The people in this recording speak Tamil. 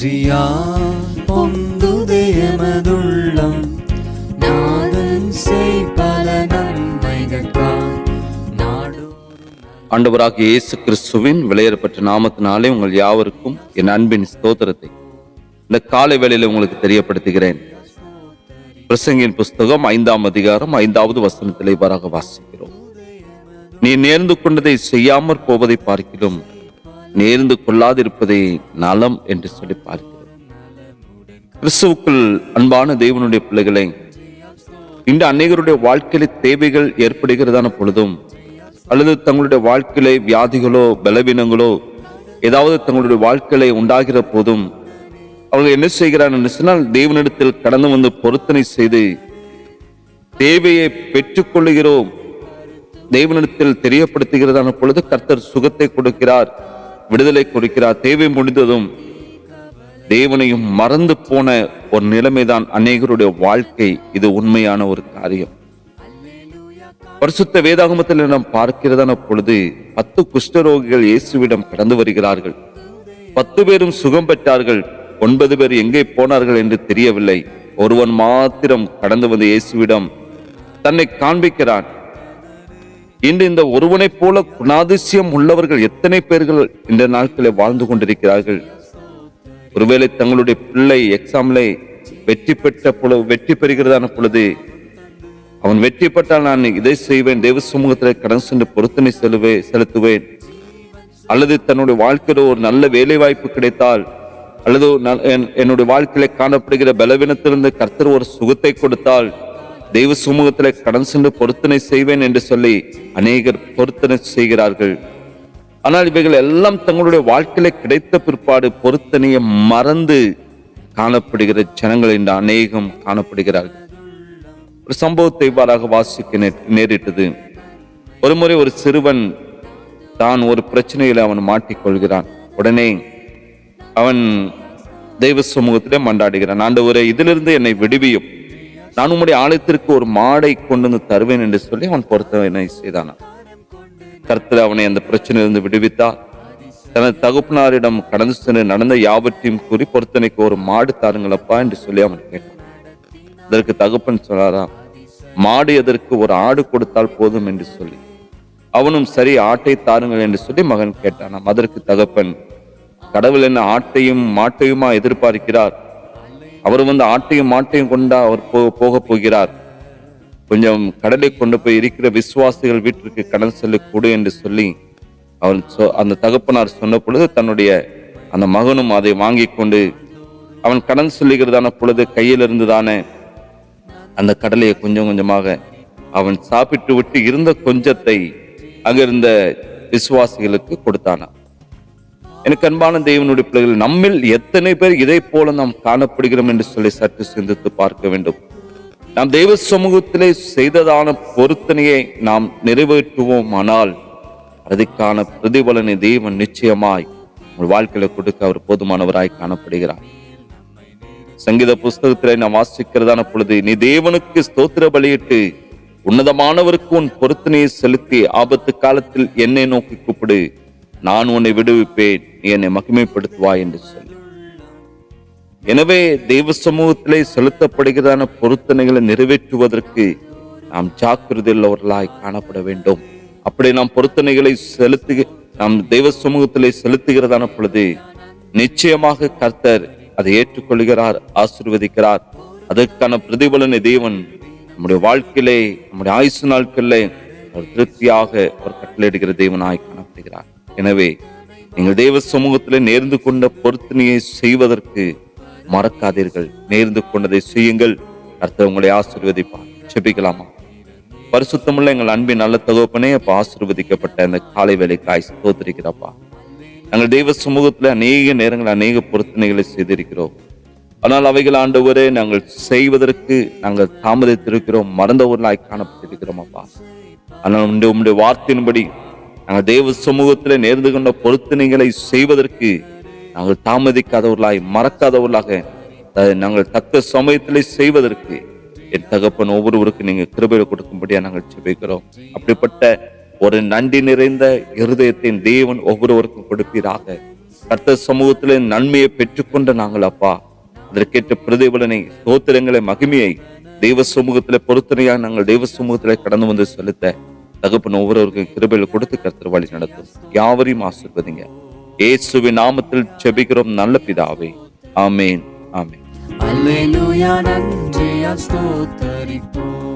நன்றியா பொங்குதயமதுள்ளம் நாதன் செய் பல நன்மைகள்காய் ஆண்டவராக இயேசு கிறிஸ்துவின் விளையேறப்பட்ட நாமத்தினாலே உங்கள் யாவருக்கும் என் அன்பின் ஸ்தோத்திரத்தை இந்த காலை வேளையில் உங்களுக்கு தெரியப்படுத்துகிறேன். பிரசங்கின் புஸ்தகம் ஐந்தாம் அதிகாரம் ஐந்தாவது வசனத்தில் இவ்வாறாக வாசிக்கிறோம். நீ நேர்ந்து கொண்டதை செய்யாமற் போவதை பார்க்கிறோம் நேர்ந்து கொள்ளாதிருப்பதை நலம் என்று சொல்லி பார்க்கிறோம் கிறிஸ்துவுக்குள் அன்பான தேவனுடைய பிள்ளைகளை இன்று அநேகருடைய வாழ்க்கையில தேவைகள் ஏற்படுகிறதான பொழுதும் அல்லது தங்களுடைய வாழ்க்கையில வியாதிகளோ பலவீனங்களோ ஏதாவது தங்களுடைய வாழ்க்கையில உண்டாகிற போதும் அவங்க என்ன செய்கிறார் என்று சொன்னால் தேவனிடத்தில் கடந்து வந்து பொருத்தனை செய்து தேவையை பெற்றுக்கொள்ளுகிறோம் தேவனிடத்தில் தெரியப்படுத்துகிறதான பொழுது கர்த்தர் சுகத்தை கொடுக்கிறார். விடுதலை கொடுக்கிறார். தேவை முடிந்ததும் தேவனையும் மறந்து போன ஒரு நிலைமைதான் அநேகருடைய வாழ்க்கை. இது உண்மையான ஒரு காரியம். பரிசுத்த வேதாகமத்தில் நாம் பார்க்கிறதான பொழுது பத்து குஷ்டரோகிகள் இயேசுவிடம் கடந்து வருகிறார்கள். பத்து பேரும் சுகம் பெற்றார்கள். ஒன்பது பேர் எங்கே போனார்கள் என்று தெரியவில்லை. ஒருவன் மாத்திரம் கடந்து வந்து இயேசுவிடம் தன்னை காண்பிக்கிறான். இன்று இந்த ஒருவனைப் போல குணாதிசயம் உள்ளவர்கள் எத்தனை பேர்கள் இந்த நாட்களில் வாழ்ந்து கொண்டிருக்கிறார்கள்? ஒருவேளை தங்களுடைய பிள்ளை எக்ஸாம்ல வெற்றி பெற்ற பொழுது வெற்றி பெறுகிறதான பொழுது அவன் வெற்றி பெற்றால் நான் இதை செய்வேன் தேவ சமூகத்தில் கடன் சென்று பொருத்தனை செலுவே செலுத்துவேன். அல்லது தன்னுடைய வாழ்க்கையில் ஒரு நல்ல வேலை வாய்ப்பு கிடைத்தால் அல்லது என்- என்னுடைய வாழ்க்கையில காணப்படுகிற பலவீனத்திலிருந்து கர்த்தர் ஒரு சுகத்தை கொடுத்தால் தெய்வ சமூகத்தில் கடன் சென்று பொருத்தனை செய்வேன் என்று சொல்லி அநேகர் பொருத்தனை செய்கிறார்கள். ஆனால் இவைகள் எல்லாம் தங்களுடைய வாழ்க்கையில கிடைத்த பிற்பாடு பொருத்தனையை மறந்து காணப்படுகிற ஜனங்கள் என்று அநேகம் காணப்படுகிறார்கள். ஒரு சம்பவத்தை இவ்வாறாக வாசிக்க நேரிட்டது. ஒருமுறை ஒரு சிறுவன் தான் ஒரு பிரச்சனையில் அவன் மாட்டிக்கொள்கிறான். உடனே அவன் தெய்வ சமூகத்திலே மண்டாடுகிறான். ஆண்டவரே இதிலிருந்து என்னை விடுவியும். நான் உம்முடைய ஆலயத்திற்கு ஒரு மாடை கொண்டு வந்து தருவேன் என்று சொல்லி அவன் பொருத்தனை செய்தானான். கர்த்தர் அவனை அந்த பிரச்சனையிலிருந்து விடுவித்தார். தனது தகுப்பினாரிடம் கடந்து சென்று நடந்த யாவற்றையும் கூறி பொருத்தனைக்கு ஒரு மாடு தாருங்களப்பா என்று சொல்லி அவன் கேட்டான். அதற்கு தகுப்பன் சொல்லாரா மாடு எதற்கு ஒரு ஆடு கொடுத்தால் போதும் என்று சொல்லி. அவனும் சரி ஆட்டை தாருங்கள் என்று சொல்லி மகன் கேட்டானாம். அதற்கு தகப்பன் கடவுள் என்ன ஆட்டையும் மாட்டையுமா எதிர்பார்க்கிறார்? அவர் வந்து ஆட்டையும் மாட்டையும் கொண்டா அவர் போக போகிறார். கொஞ்சம் கடலை கொண்டு போய் இருக்கிற விசுவாசிகள் வீட்டிற்கு கடன் செல்ல கொடு என்று சொல்லி அவன் சொ- அந்த தகப்பனார் சொன்ன பொழுது தன்னுடைய அந்த மகனும் அதை வாங்கி கொண்டு அவன் கடன் சொல்லுகிறதான பொழுது கையில் இருந்துதானே அந்த கடலையை கொஞ்சம் கொஞ்சமாக அவன் சாப்பிட்டு விட்டு இருந்த கொஞ்சத்தை அங்கிருந்த விசுவாசிகளுக்கு கொடுத்தானான் எனக்கு அன்பான தெய்வனுடைய பிள்ளைகள் நம்மில் எத்தனை பேர் இதை போல நாம் காணப்படுகிறோம் என்று சொல்லி சற்று சிந்தித்து பார்க்க வேண்டும். நாம் தெய்வ சமூகத்திலே செய்ததான பொருத்தனையை நாம் நிறைவேற்றுவோம் ஆனால் அதுக்கான பிரதிபலனை தேவன் நிச்சயமாய் உங்கள் வாழ்க்கையில கொடுக்க அவர் போதுமானவராய் காணப்படுகிறார். சங்கீத புஸ்தகத்திலே நாம் வாசிக்கிறதான பொழுது நீ தேவனுக்கு ஸ்தோத்திர பலியிட்டு உன்னதமானவருக்கு உன் பொருத்தனையை செலுத்தி ஆபத்து காலத்தில் என்னை நோக்கி கூப்பிடு. நான் உன்னை விடுவிப்பேன் நீ என்னை மகிமைப்படுத்துவாய் என்று சொல்லி. எனவே தெய்வ சமூகத்திலே செலுத்தப்படுகிறதான பொருத்தனைகளை நிறைவேற்றுவதற்கு நாம் ஜாக்கிரதையுள்ளவர்களாய் காணப்பட வேண்டும். அப்படி நாம் பொருத்தனைகளை செலுத்து நாம் தெய்வ சமூகத்திலே செலுத்துகிறதான பொழுது நிச்சயமாக கர்த்தர் அதை ஏற்றுக்கொள்கிறார் ஆசிர்வதிக்கிறார். அதற்கான பிரதிபலனை தேவன் நம்முடைய வாழ்க்கையிலே நம்முடைய ஆயுசு நாட்களிலே ஒரு திருப்தியாக ஒரு கட்டளையிடுகிற தேவனாய் காணப்படுகிறார். எனவே நீங்கள் தெய்வ சமூகத்தில் நேர்ந்து கொண்ட பொருத்தனையை செய்வதற்கு மறக்காதீர்கள். நேர்ந்து கொண்டதை செய்யுங்கள். கர்த்தர் உங்களை ஆசீர்வதிப்பார். செபிக்கலாமா பரிசுத்தமுள்ள எங்கள் அன்பின் நல்ல தகவப்பனே அப்போ ஆசீர்வதிக்கப்பட்ட இந்த காலை வேலைக்காய் தோத்திருக்கிறப்பா நாங்கள் தெய்வ சமூகத்தில் அநேக நேரங்கள் அநேக பொருத்தனைகளை செய்திருக்கிறோம். ஆனால் அவைகள் ஆண்டவரே நாங்கள் செய்வதற்கு நாங்கள் தாமதித்திருக்கிறோம். மறந்தவர்களாய் காணப்பட்டிருக்கிறோம் அப்பா. ஆனால் உம்முடைய உம்முடைய வார்த்தையின்படி நாங்கள் தேவ சமூகத்திலே நேர்ந்து கொண்ட பொருத்தனைகளை செய்வதற்கு நாங்கள் தாமதிக்காதவர்களாய் மறக்காதவர்களாக நாங்கள் தக்க சமயத்திலே செய்வதற்கு என் தகப்பன் ஒவ்வொருவருக்கும் நீங்கள் கிருபையில கொடுக்கும்படியாக நாங்கள் செபிக்கிறோம் அப்படிப்பட்ட ஒரு நன்றி நிறைந்த இருதயத்தின் தேவன் ஒவ்வொருவருக்கும் கொடுப்பீராக. கர்த்த சமூகத்திலே நன்மையை பெற்றுக்கொண்ட நாங்கள் அப்பா அதற்கேற்ற பிரதிபலனை சோத்திரங்களை மகிமையை தெய்வ சமூகத்திலே பொறுத்தனையாக நாங்கள் தெய்வ சமூகத்திலே கடந்து வந்து செலுத்த தகப்பன் ஒவ்வொருவருக்கும் கிருபையில் கொடுத்து கர்த்தர் வழி நடத்தும். யாவரையும் ஆசிர்வதிங்க. இயேசுவின் நாமத்தில் செபிக்கிறோம் நல்ல பிதாவே. ஆமேன். ஆமேன். அல்லேலூயா. நன்றியால் ஸ்தோத்தரிப்போம்.